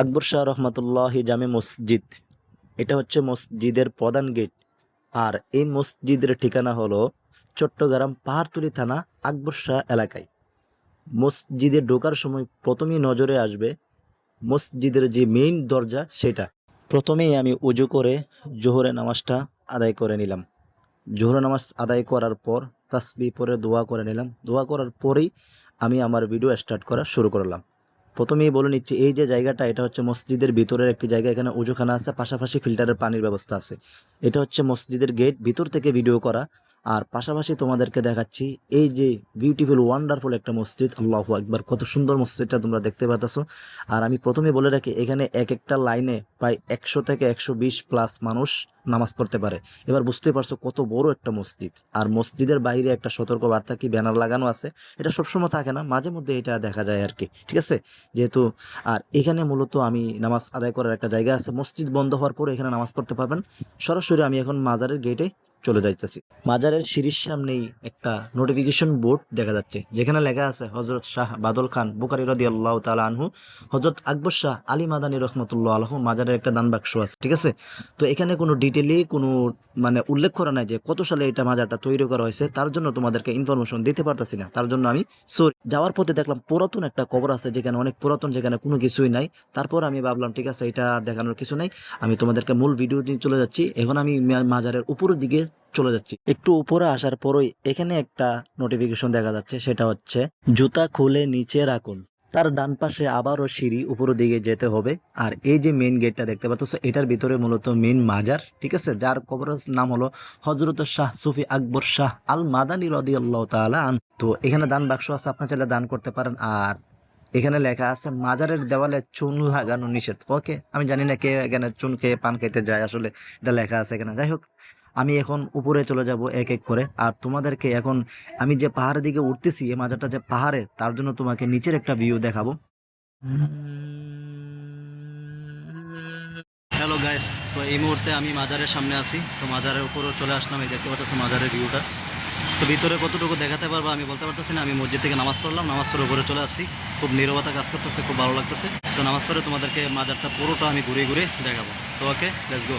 আকবর শাহ রহমতুল্লাহ জামে মসজিদ। এটা হচ্ছে মসজিদের প্রধান গেট। আর এই মসজিদের ঠিকানা হলো চট্টগ্রাম পাহাড়তলি থানা আকবর শাহ এলাকায়। মসজিদে ঢোকার সময় প্রথমেই নজরে আসবে মসজিদের যে মেইন দরজা সেটা। প্রথমেই আমি উজু করে জোহরের নামাজটা আদায় করে নিলাম। জোহর নামাজ আদায় করার পর তাসবি পরে দোয়া করে নিলাম। দোয়া করার পরেই আমি আমার ভিডিও স্টার্ট করা শুরু করলাম। প্রথমেই বলে নিচ্ছি, এই যে জায়গাটা, এটা হচ্ছে মসজিদের ভিতরের একটি জায়গা। এখানে উজুখানা আছে, পাশাপাশি ফিল্টারের পানির ব্যবস্থা আছে। এটা হচ্ছে মসজিদের গেট, ভিতর থেকে ভিডিও করা। আর পাশাপাশি তোমাদেরকে দেখাচ্ছি, এই যে বিউটিফুল ওয়ান্ডারফুল একটা মসজিদ, আল্লাহ একবার কত সুন্দর মসজিদটা তোমরা দেখতে পাচ্ছ আর আমি প্রথমে বলে রাখি, এখানে এক একটা লাইনে প্রায় একশো থেকে একশো বিশ প্লাস মানুষ নামাজ পড়তে পারে। এবার বুঝতে পারছ কত বড় একটা মসজিদ। আর মসজিদের বাইরে একটা সতর্ক বার্তা কি ব্যানার লাগানো আছে? এটা সবসময় থাকে না, মাঝে মধ্যে এটা দেখা যায় আর কি ঠিক আছে? যেহেতু, আর এখানে মূলত আমি নামাজ আদায় করার একটা জায়গা আছে। মসজিদ বন্ধ হওয়ার পরে এখানে নামাজ পড়তে পারবেন। সরাসরি আমি এখন মাজারের গেটে চলে যাইতেছি। মাজারের সিঁড়ির সামনেই একটা নোটিফিকেশন বোর্ড দেখা যাচ্ছে, যেখানে লেখা আছে হজরত শাহ বাদল খান বুকারি রদি আল্লাহ তালা আনহু হজরত আকবর শাহ আলী মাদানী রহমতুল্লাহ আলহ মাজারের একটা দান বাক্স আছে, ঠিক আছে? তো এখানে কোনো ডিটেলি কোনো মানে উল্লেখ করা নাই যে কত সালে এটা মাজারটা তৈরি করা হয়েছে, তার জন্য তোমাদেরকে ইনফরমেশন দিতে পারতাছি না, তার জন্য আমি সরি যাওয়ার পথে দেখলাম পুরাতন একটা কবর আছে, যেখানে অনেক পুরাতন, যেখানে কোনো কিছুই নাই। তারপর আমি ভাবলাম, ঠিক আছে, এটা দেখানোর কিছু নাই, আমি তোমাদেরকে মূল ভিডিও দিয়ে চলে যাচ্ছি। এখন আমি মাজারের উপরের দিকে চলে যাচ্ছি। একটু উপরে আসার পরই এখানে একটা নোটিফিকেশন দেখা যাচ্ছে, সেটা হচ্ছে জুতা খুলে নিচে রাখুন। তার ডান পাশে আবারও সিঁড়ি উপরের দিকে যেতে হবে। আর এই যে মেইন গেটটা দেখতে পাচ্ছ, এটার ভিতরে মূলত মেন মাজার, ঠিক আছে? যার কবরের নাম হলো হজরত শাহ সুফি আকবর শাহ আল মাদানী রদি আল্লাহ আন তো এখানে দান বাক্স আছে আপনার চাইলে দান করতে পারেন। আর এখানে লেখা আছে, মাজারের দেওয়ালে চুন লাগানো নিষেধ। ওকে আমি জানি না কে এখানে চুন খেয়ে পান খেতে যায় আসলে, এটা লেখা আছে এখানে। যাই হোক আমি এখন উপরে চলে যাব এক এক করে। আর তোমাদেরকে এখন আমি যে পাহাড়ের দিকে উঠতেছি এই মাজারটা যে পাহাড়ে, তার জন্য তোমাকে নিচের একটা ভিউ দেখাবো। হ্যালো গাইস তো এই মুহূর্তে আমি মাজারের সামনে আছি। তো মাজারের উপরও চলে আসলাম, এই দেখতে পাচ্ছি মাজারের ভিউটা তো ভিতরে কতটুকু দেখাতে পারব আমি বলতে পারতেছি না, আমি মসজিদ থেকে নামাজ পড়লাম, নামাজ পড়ে উপরে চলে আসছি। খুব নীরবতা কাজ করতেছে, খুব ভালো লাগতেছে। তো নামাজ পড়ে তোমাদেরকে মাজারটা পুরোটা আমি ঘুরে ঘুরে দেখাবো। তো ওকে লেটস গো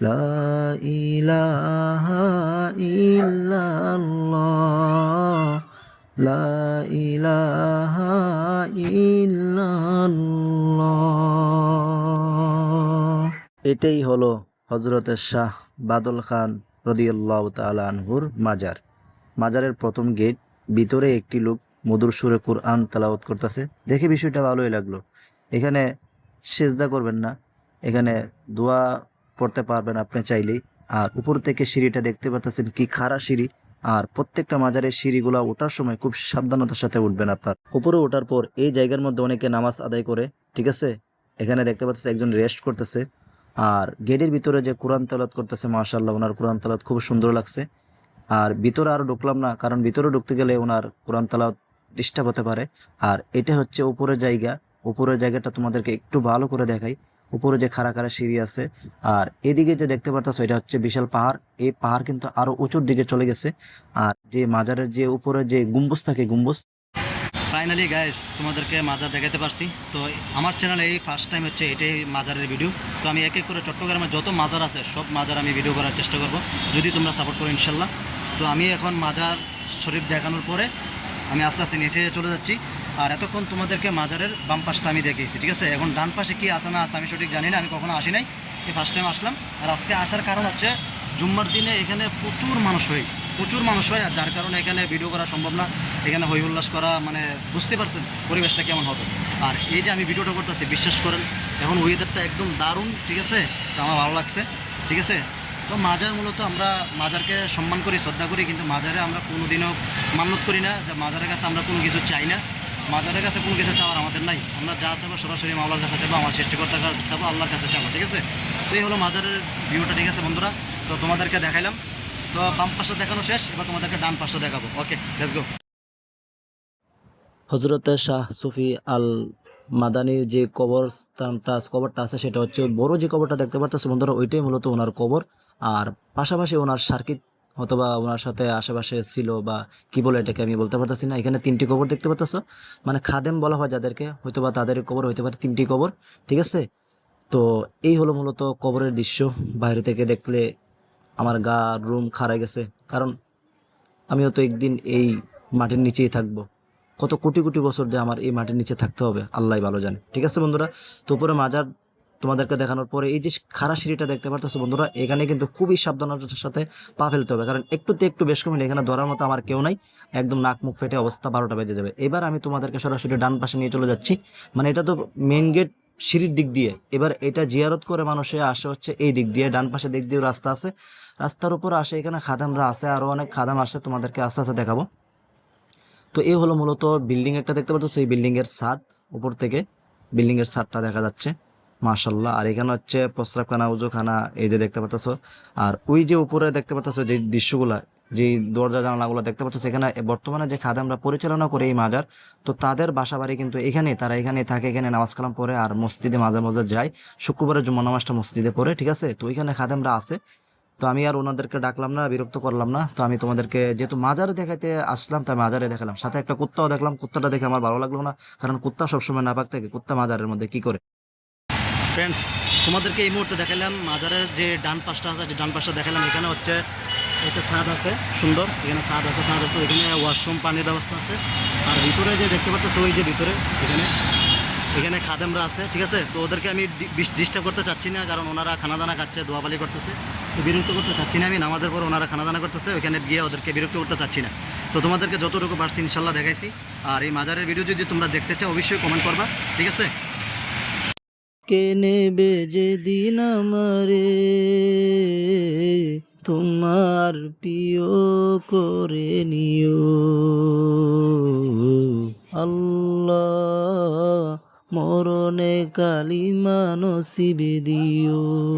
সুবহানাল্লাহ আলহামদুলিল্লাহ লা ইলাহা ইল্লাল্লাহ, লা ইলাহা ইল্লাল্লাহ। এটাই হলো হজরতের শাহ বাদল খান রদিয়াল্লাহ তাআলা আনহুর মাজার। মাজারের প্রথম গেট, ভিতরে একটি লোক মধুর সুরে কোরআন তালাওয়াত করতেছে। দেখে বিষয়টা ভালোই লাগল। এখানে সেজদা করবেন না। এখানে দোয়া পড়তে পারবেন আপনি চাইলেই। আর উপর থেকে সিঁড়িটা দেখতে পাচ্ছেন কি খাড়া সিঁড়ি। আর প্রত্যেকটা মাজারের সিঁড়িগুলা ওঠার সময় খুব সাবধানতার সাথে উঠবেন আপনার। উপরে ওঠার পর এই জায়গার মধ্যে অনেকে নামাজ আদায় করে, ঠিক আছে? এখানে দেখতে পাচ্ছেন একজন রেস্ট করতেছে। আর গেটের ভিতরে যে কোরআন তালাত করতেছে মাশাল্লাহ ওনার কোরআন তালাত খুব সুন্দর লাগছে। আর ভিতরে আরও ঢুকলাম না, কারণ ভিতরে ঢুকতে গেলে ওনার কোরআন তালাত ডিস্টার্ব হতে পারে। আর এটা হচ্ছে উপরের জায়গা। উপরের জায়গাটা তোমাদেরকে একটু ভালো করে দেখাই। উপরে যে খাড়া খাড়া সিঁড়ি আছে, আর এদিকে যে দেখতে পারতেছ এটা হচ্ছে বিশাল পাহাড়। এই পাহাড় কিন্তু আরও উঁচুর দিকে চলে গেছে। আর যে মাজারের যে উপরে যে গম্বুজ থাকে, গম্বুজ। ফাইনালি গাইস তোমাদেরকে মাজার দেখাতে পারছি। তো আমার চ্যানেলে এই ফার্স্ট টাইম হচ্ছে এটাই মাজারের ভিডিও তো আমি এক এক করে চট্টগ্রামে যত মাজার আছে, সব মাজার আমি ভিডিও করার চেষ্টা করব। যদি তোমরা সাপোর্ট করো, ইনশাল্লাহ। তো আমি এখন মাজার শরীফ দেখানোর পরে আমি আস্তে আস্তে নিচে চলে যাচ্ছি। আর এতক্ষণ তোমাদেরকে মাজারের বাম পাশটা আমি দেখিয়েছি, ঠিক আছে? এখন ডান পাশে কি আছে না আছে আমি সঠিক জানি না, আমি কখনো আসি নাই। এই ফার্স্ট টাইম আসলাম। আর আজকে আসার কারণ হচ্ছে, জুম্মার দিনে এখানে প্রচুর মানুষ হয়, প্রচুর মানুষ হয়, আর যার কারণে এখানে ভিডিও করা সম্ভব না। এখানে হই উল্লাস করা মানে বুঝতে পারছেন পরিবেশটা কেমন হবে। আর এই যে আমি ভিডিওটা করতেছি, বিশ্বাস করেন, এখন ওয়েদারটা একদম দারুণ, ঠিক আছে? তো আমার ভালো লাগছে, ঠিক আছে? তো মাজার মূলত আমরা মাজারকে সম্মান করি, শ্রদ্ধা করি, কিন্তু মাজারে আমরা কোনোদিনও মান্যত করি না, যে মাজারের কাছে আমরা কোনো কিছু চাই না। মাজারের কাছে কোনো কিছু চাওয়ার আমাদের নাই। আমরা যা চাবো সরাসরি মাওলার কাছে চাবো, আমার সৃষ্টিকর্তার কাছে চাবো, আল্লাহর কাছে চাবো, ঠিক আছে? তো এই হলো মাজারের ভিউটা, ঠিক আছে বন্ধুরা? তো তোমাদেরকে দেখাইলাম। তো বাম পাশটা দেখানো শেষ, এবার তোমাদেরকে ডান পাশটা দেখাবো। ওকে লেটস গো হজরতে শাহ সুফি আল মাদানির যে কবর স্থানটা কবরটা আছে, সেটা হচ্ছে বড় যে কবরটা দেখতে পাচ্ছ বন্ধুরা, ওইটাই মূলত ওনার কবর। আর পাশাপাশি ওনার সার্কিট অথবা ওনার সাথে আশেপাশে ছিল বা কি বলে এটাকে আমি বলতে পারতেছি না। এখানে তিনটি কবর দেখতে পাচ্ছ মানে খাদেম বলা হয় যাদেরকে হয়তো বা তাদের কবর, হইতে পারে তিনটি কবর, ঠিক আছে? তো এই হলো মূলত কবরের দৃশ্য। বাইরে থেকে দেখলে আমার গা রুম খারাই গেছে। কারণ আমিও তো একদিন এই মাটির নিচেই থাকব। কত কোটি কোটি বছর যে আমার এই মাটির নিচে থাকতে হবে আল্লাহ ভালো জানে। ঠিক আছে বন্ধুরা? তো উপরে মাজার তোমাদেরকে দেখানোর পরে এই যে খারা সিঁড়িটা দেখতে পারতেছো বন্ধুরা, এখানে কিন্তু খুবই সাবধানতার সাথে পা ফেলতে হবে। কারণ একটুতে একটু বেশ কমিলে এখানে ধরার মতো আমার কেউ নাই। একদম নাক মুখ ফেটে অবস্থা বারোটা বেজে যাবে। এবার আমি তোমাদেরকে সরাসরি ডান পাশে নিয়ে চলে যাচ্ছি। মানে এটা তো মেন গেট সিঁড়ির দিক দিয়ে। এবার এটা জিয়ারত করে মানুষে আসে হচ্ছে এই দিক দিয়ে। ডান পাশে দিক দিয়ে রাস্তা আছে। রাস্তার উপর আসে, এখানে খাদামরা আছে আরও অনেক খাদাম আসে, তোমাদেরকে আস্তে আস্তে দেখাবো। তো এই হলো মূলত বিল্ডিং একটা দেখতে পাচ্ছ, সেই বিল্ডিংয়ের ছাদ, উপর থেকে বিল্ডিংয়ের ছাদটা দেখা যাচ্ছে। মাশাল্লাহ আর এখানে হচ্ছে প্রস্রাবখানা, উজুখানা, এই যে দেখতে পাচ্ছ আর ওই যে উপরে দেখতে পাচ্ছ যে দৃশ্যগুলা, যে দরজা, জানালাগুলো দেখতে পাচ্ছ সেখানে বর্তমানে যে খাদামরা পরিচালনা করে এই মাজার, তো তাদের বাসা বাড়ি কিন্তু এখানে তারা এখানে থাকে, এখানে নামাজ কালাম পড়ে আর মসজিদে মাঝে মাঝে যায়। শুক্রবারের জুম্মা নামাজটা মসজিদে পড়ে, ঠিক আছে? তো এখানে খাদেমরা আছে। তো আমি আর ওনাদেরকে ডাকলাম না, বিরক্ত করলাম না। তো আমি তোমাদেরকে যেহেতু মাজারে দেখাইতে আসলাম, তাই মাজারে দেখালাম। সাথে একটা কুত্তাও দেখলাম। কুত্তাটা দেখে আমার ভালো লাগল না, কারণ কুত্তা সবসময় নাপাক থাকে। কুত্তা মাজারের মধ্যে কি করে? ফ্রেন্ডস তোমাদেরকে এই মুহূর্তে দেখালাম মাজারের যে ডান পাশটা আছে, যে ডান পাশটা দেখালাম, এখানে হচ্ছে একটা ছাদ আছে, সুন্দর। এখানে ছাদ আছে ছাদ আছে, এখানে ওয়াশরুম পানির ব্যবস্থা আছে। আর ভিতরে যে দেখতে পাচ্ছ, ওই যে ভিতরে, এখানে এখানে খাদেমরা আছে, ঠিক আছে? তো ওদেরকে আমি ডিস্টার্ব করতে চাচ্ছি না, কারণ ওনারা খানা দানা খাচ্ছে দোয়াবালি করতেছে। তো বিরক্ত করতে চাচ্ছি না আমি, নামাজের পর ওনারা খানা দানা করতেছে, ওইখানে গিয়ে ওদেরকে বিরক্ত করতে চাচ্ছি না। তো তোমাদেরকে যতটুকু পারছি ইনশাল্লাহ দেখাইছি। আর এই মাজারের ভিডিও যদি তোমরা দেখতে চাও, অবশ্যই কমেন্ট করবা, ঠিক আছে? কে নেবে যেদিন আমারে? তোমার প্রিয় করে নিও। আল্লাহ মরণে কালিমা নসিবে দিও।